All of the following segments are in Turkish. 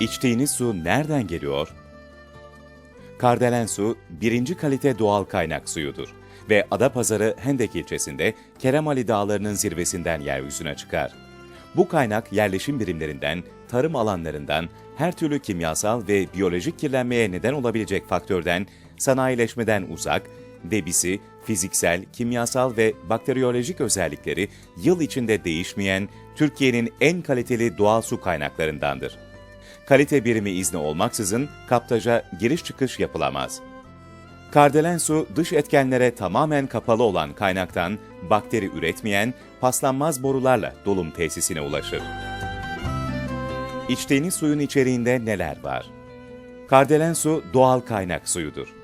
İçtiğiniz su nereden geliyor? Kardelen su, birinci kalite doğal kaynak suyudur ve Adapazarı Hendek ilçesinde Keremali Dağları'nın zirvesinden yeryüzüne çıkar. Bu kaynak yerleşim birimlerinden, tarım alanlarından, her türlü kimyasal ve biyolojik kirlenmeye neden olabilecek faktörden, sanayileşmeden uzak, debisi, fiziksel, kimyasal ve bakteriyolojik özellikleri yıl içinde değişmeyen Türkiye'nin en kaliteli doğal su kaynaklarındandır kalite birimi izni olmaksızın kaptaja giriş çıkış yapılamaz. Kardelen su dış etkenlere tamamen kapalı olan kaynaktan bakteri üretmeyen paslanmaz borularla dolum tesisine ulaşır. İçtiğiniz suyun içeriğinde neler var? Kardelen su doğal kaynak suyudur.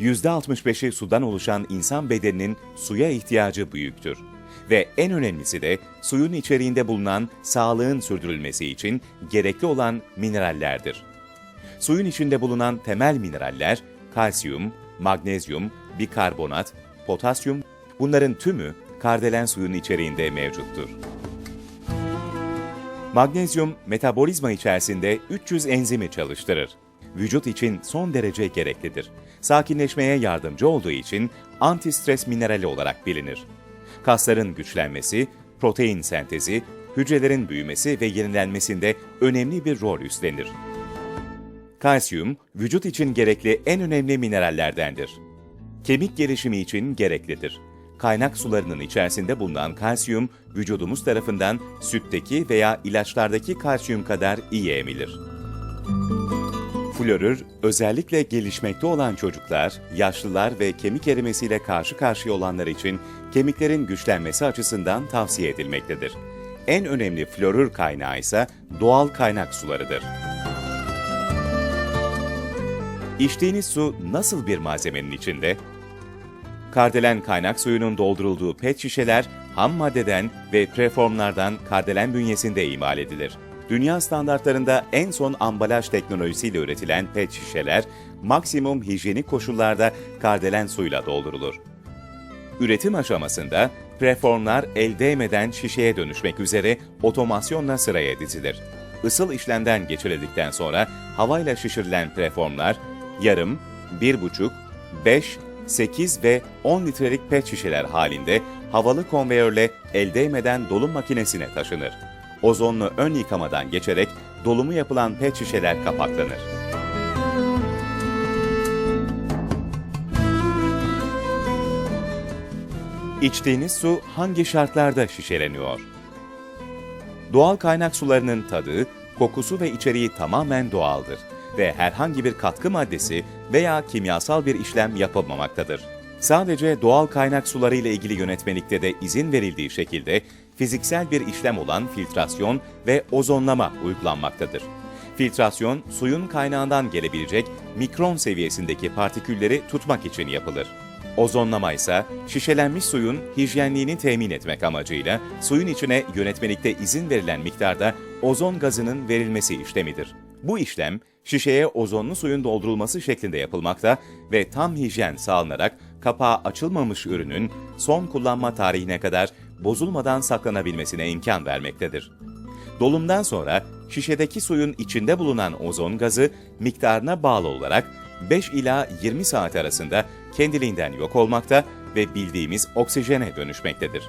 %65'i sudan oluşan insan bedeninin suya ihtiyacı büyüktür ve en önemlisi de suyun içeriğinde bulunan sağlığın sürdürülmesi için gerekli olan minerallerdir. Suyun içinde bulunan temel mineraller kalsiyum, magnezyum, bikarbonat, potasyum bunların tümü kardelen suyun içeriğinde mevcuttur. Magnezyum metabolizma içerisinde 300 enzimi çalıştırır. Vücut için son derece gereklidir. Sakinleşmeye yardımcı olduğu için antistres minerali olarak bilinir kasların güçlenmesi, protein sentezi, hücrelerin büyümesi ve yenilenmesinde önemli bir rol üstlenir. Kalsiyum, vücut için gerekli en önemli minerallerdendir. Kemik gelişimi için gereklidir. Kaynak sularının içerisinde bulunan kalsiyum, vücudumuz tarafından sütteki veya ilaçlardaki kalsiyum kadar iyi emilir. Florür, özellikle gelişmekte olan çocuklar, yaşlılar ve kemik erimesiyle karşı karşıya olanlar için kemiklerin güçlenmesi açısından tavsiye edilmektedir. En önemli florür kaynağı ise doğal kaynak sularıdır. İçtiğiniz su nasıl bir malzemenin içinde? Kardelen kaynak suyunun doldurulduğu pet şişeler ham maddeden ve preformlardan kardelen bünyesinde imal edilir. Dünya standartlarında en son ambalaj teknolojisiyle üretilen pet şişeler maksimum hijyenik koşullarda kardelen suyla doldurulur. Üretim aşamasında preformlar el değmeden şişeye dönüşmek üzere otomasyonla sıraya dizilir. Isıl işlemden geçirildikten sonra havayla şişirilen preformlar yarım, 1,5, 5, 8 ve 10 litrelik pet şişeler halinde havalı konveyörle el değmeden dolum makinesine taşınır. Ozonlu ön yıkamadan geçerek dolumu yapılan pet şişeler kapaklanır. İçtiğiniz su hangi şartlarda şişeleniyor? Doğal kaynak sularının tadı, kokusu ve içeriği tamamen doğaldır ve herhangi bir katkı maddesi veya kimyasal bir işlem yapılmamaktadır. Sadece doğal kaynak suları ile ilgili yönetmelikte de izin verildiği şekilde fiziksel bir işlem olan filtrasyon ve ozonlama uygulanmaktadır. Filtrasyon, suyun kaynağından gelebilecek mikron seviyesindeki partikülleri tutmak için yapılır. Ozonlama ise şişelenmiş suyun hijyenliğini temin etmek amacıyla suyun içine yönetmelikte izin verilen miktarda ozon gazının verilmesi işlemidir. Bu işlem şişeye ozonlu suyun doldurulması şeklinde yapılmakta ve tam hijyen sağlanarak kapağı açılmamış ürünün son kullanma tarihine kadar bozulmadan saklanabilmesine imkan vermektedir. Dolumdan sonra şişedeki suyun içinde bulunan ozon gazı miktarına bağlı olarak 5 ila 20 saat arasında kendiliğinden yok olmakta ve bildiğimiz oksijene dönüşmektedir.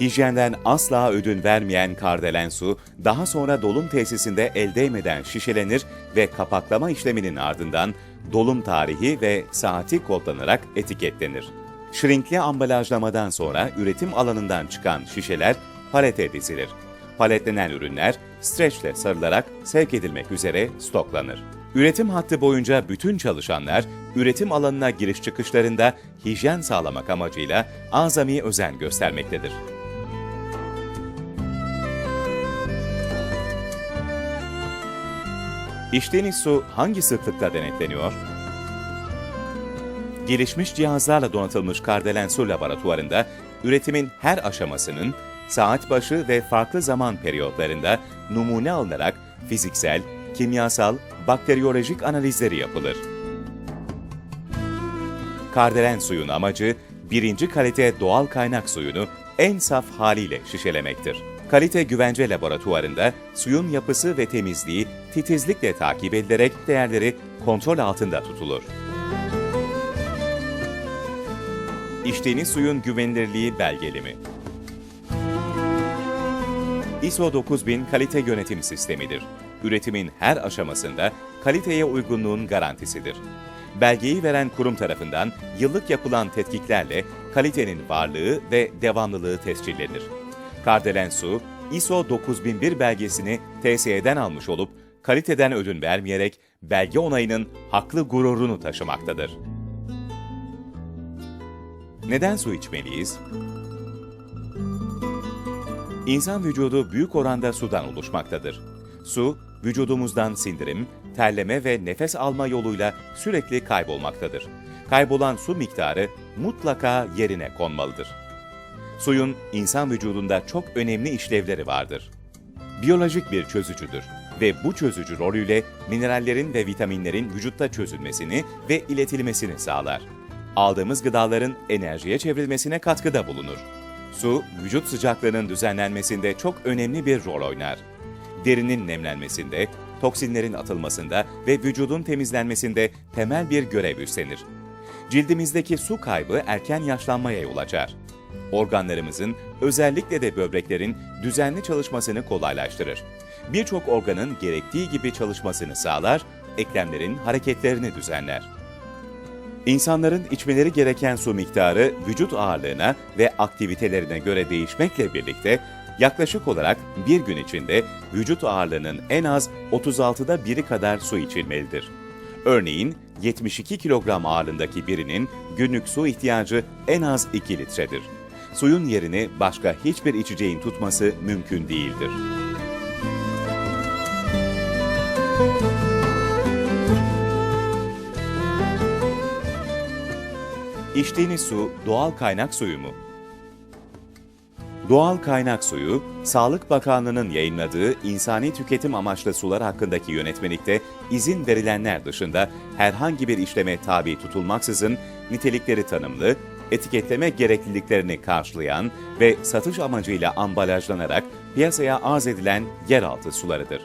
Hijyenden asla ödün vermeyen kardelen su, daha sonra dolum tesisinde el değmeden şişelenir ve kapaklama işleminin ardından dolum tarihi ve saati kodlanarak etiketlenir. Şrinkli ambalajlamadan sonra üretim alanından çıkan şişeler palete dizilir. Paletlenen ürünler streçle sarılarak sevk edilmek üzere stoklanır. Üretim hattı boyunca bütün çalışanlar üretim alanına giriş çıkışlarında hijyen sağlamak amacıyla azami özen göstermektedir. İçtiğiniz su hangi sıklıkta denetleniyor? Gelişmiş cihazlarla donatılmış Kardelen Su Laboratuvarında üretimin her aşamasının saat başı ve farklı zaman periyotlarında numune alınarak fiziksel, kimyasal, bakteriyolojik analizleri yapılır. Kardelen suyun amacı birinci kalite doğal kaynak suyunu en saf haliyle şişelemektir. Kalite Güvence Laboratuvarında suyun yapısı ve temizliği titizlikle takip edilerek değerleri kontrol altında tutulur. İçtiğiniz suyun güvenilirliği belgelimi. ISO 9000 kalite yönetim sistemidir. Üretimin her aşamasında kaliteye uygunluğun garantisidir. Belgeyi veren kurum tarafından yıllık yapılan tetkiklerle kalitenin varlığı ve devamlılığı tescillenir. Kardelen Su, ISO 9001 belgesini TSE'den almış olup kaliteden ödün vermeyerek belge onayının haklı gururunu taşımaktadır. Neden su içmeliyiz? İnsan vücudu büyük oranda sudan oluşmaktadır. Su, vücudumuzdan sindirim, terleme ve nefes alma yoluyla sürekli kaybolmaktadır. Kaybolan su miktarı mutlaka yerine konmalıdır. Suyun insan vücudunda çok önemli işlevleri vardır. Biyolojik bir çözücüdür ve bu çözücü rolüyle minerallerin ve vitaminlerin vücutta çözülmesini ve iletilmesini sağlar. Aldığımız gıdaların enerjiye çevrilmesine katkıda bulunur. Su, vücut sıcaklığının düzenlenmesinde çok önemli bir rol oynar. Derinin nemlenmesinde, toksinlerin atılmasında ve vücudun temizlenmesinde temel bir görev üstlenir. Cildimizdeki su kaybı erken yaşlanmaya yol açar. Organlarımızın, özellikle de böbreklerin düzenli çalışmasını kolaylaştırır. Birçok organın gerektiği gibi çalışmasını sağlar, eklemlerin hareketlerini düzenler. İnsanların içmeleri gereken su miktarı vücut ağırlığına ve aktivitelerine göre değişmekle birlikte yaklaşık olarak bir gün içinde vücut ağırlığının en az 36'da biri kadar su içilmelidir. Örneğin 72 kilogram ağırlığındaki birinin günlük su ihtiyacı en az 2 litredir. Suyun yerini başka hiçbir içeceğin tutması mümkün değildir. İçtiğiniz su doğal kaynak suyu mu? Doğal kaynak suyu, Sağlık Bakanlığı'nın yayınladığı insani tüketim amaçlı sular hakkındaki yönetmelikte izin verilenler dışında herhangi bir işleme tabi tutulmaksızın nitelikleri tanımlı, etiketleme gerekliliklerini karşılayan ve satış amacıyla ambalajlanarak piyasaya arz edilen yeraltı sularıdır.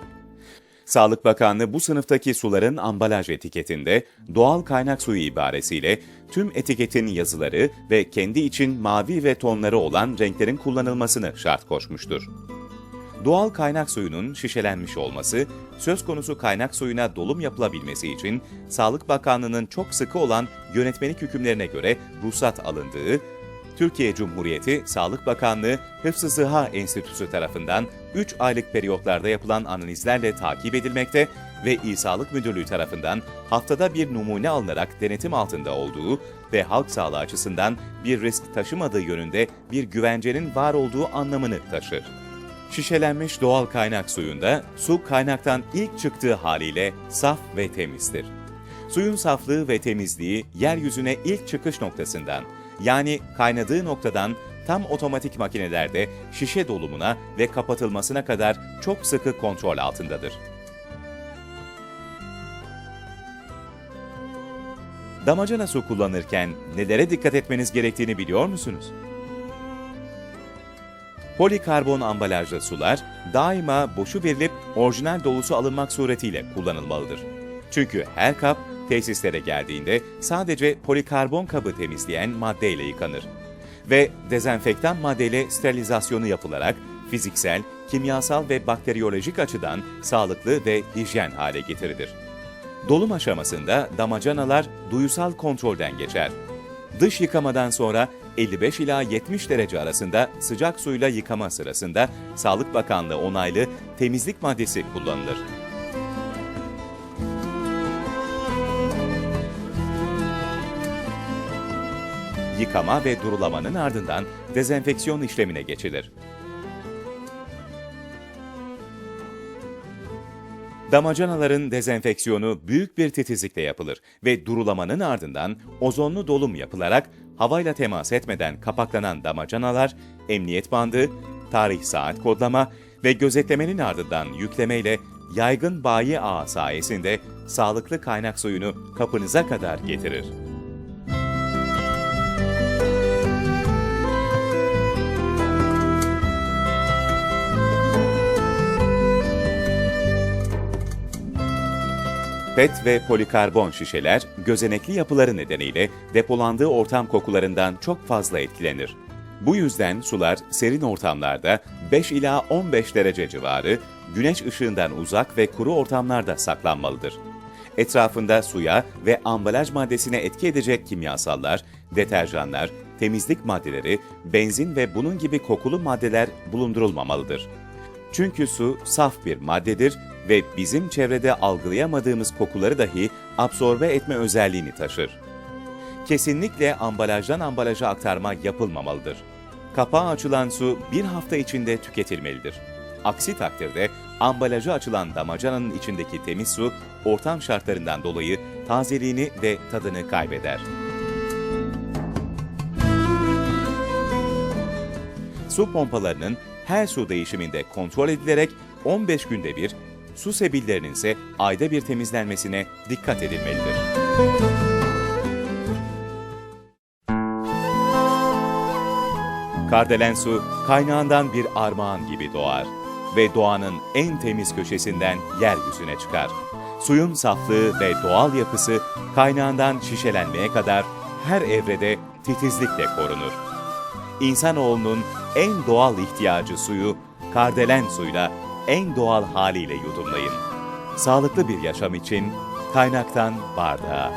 Sağlık Bakanlığı bu sınıftaki suların ambalaj etiketinde doğal kaynak suyu ibaresiyle tüm etiketin yazıları ve kendi için mavi ve tonları olan renklerin kullanılmasını şart koşmuştur. Doğal kaynak suyunun şişelenmiş olması, söz konusu kaynak suyuna dolum yapılabilmesi için Sağlık Bakanlığı'nın çok sıkı olan yönetmelik hükümlerine göre ruhsat alındığı, Türkiye Cumhuriyeti Sağlık Bakanlığı Hıfzı Sıha Enstitüsü tarafından 3 aylık periyotlarda yapılan analizlerle takip edilmekte ve İl Sağlık Müdürlüğü tarafından haftada bir numune alınarak denetim altında olduğu ve halk sağlığı açısından bir risk taşımadığı yönünde bir güvencenin var olduğu anlamını taşır. Şişelenmiş doğal kaynak suyunda su kaynaktan ilk çıktığı haliyle saf ve temizdir. Suyun saflığı ve temizliği yeryüzüne ilk çıkış noktasından yani kaynadığı noktadan tam otomatik makinelerde şişe dolumuna ve kapatılmasına kadar çok sıkı kontrol altındadır. Damacana su kullanırken nelere dikkat etmeniz gerektiğini biliyor musunuz? Polikarbon ambalajlı sular daima boşu verilip orijinal dolusu alınmak suretiyle kullanılmalıdır. Çünkü her kap tesislere geldiğinde sadece polikarbon kabı temizleyen maddeyle yıkanır ve dezenfektan maddeyle sterilizasyonu yapılarak fiziksel, kimyasal ve bakteriyolojik açıdan sağlıklı ve hijyen hale getirilir. Dolum aşamasında damacanalar duyusal kontrolden geçer. Dış yıkamadan sonra 55 ila 70 derece arasında sıcak suyla yıkama sırasında Sağlık Bakanlığı onaylı temizlik maddesi kullanılır. Yıkama ve durulamanın ardından dezenfeksiyon işlemine geçilir. Damacanaların dezenfeksiyonu büyük bir titizlikle yapılır ve durulamanın ardından ozonlu dolum yapılarak havayla temas etmeden kapaklanan damacanalar, emniyet bandı, tarih saat kodlama ve gözetlemenin ardından yüklemeyle yaygın bayi ağı sayesinde sağlıklı kaynak suyunu kapınıza kadar getirir. PET ve polikarbon şişeler gözenekli yapıları nedeniyle depolandığı ortam kokularından çok fazla etkilenir. Bu yüzden sular serin ortamlarda 5 ila 15 derece civarı, güneş ışığından uzak ve kuru ortamlarda saklanmalıdır. Etrafında suya ve ambalaj maddesine etki edecek kimyasallar, deterjanlar, temizlik maddeleri, benzin ve bunun gibi kokulu maddeler bulundurulmamalıdır. Çünkü su saf bir maddedir ve bizim çevrede algılayamadığımız kokuları dahi absorbe etme özelliğini taşır. Kesinlikle ambalajdan ambalaja aktarma yapılmamalıdır. Kapağı açılan su bir hafta içinde tüketilmelidir. Aksi takdirde ambalajı açılan damacananın içindeki temiz su ortam şartlarından dolayı tazeliğini ve tadını kaybeder. Su pompalarının her su değişiminde kontrol edilerek 15 günde bir, su sebillerinin ise ayda bir temizlenmesine dikkat edilmelidir. Kardelen su kaynağından bir armağan gibi doğar ve doğanın en temiz köşesinden yeryüzüne çıkar. Suyun saflığı ve doğal yapısı kaynağından şişelenmeye kadar her evrede titizlikle korunur. İnsanoğlunun en doğal ihtiyacı suyu kardelen suyla en doğal haliyle yudumlayın. Sağlıklı bir yaşam için kaynaktan bardağa.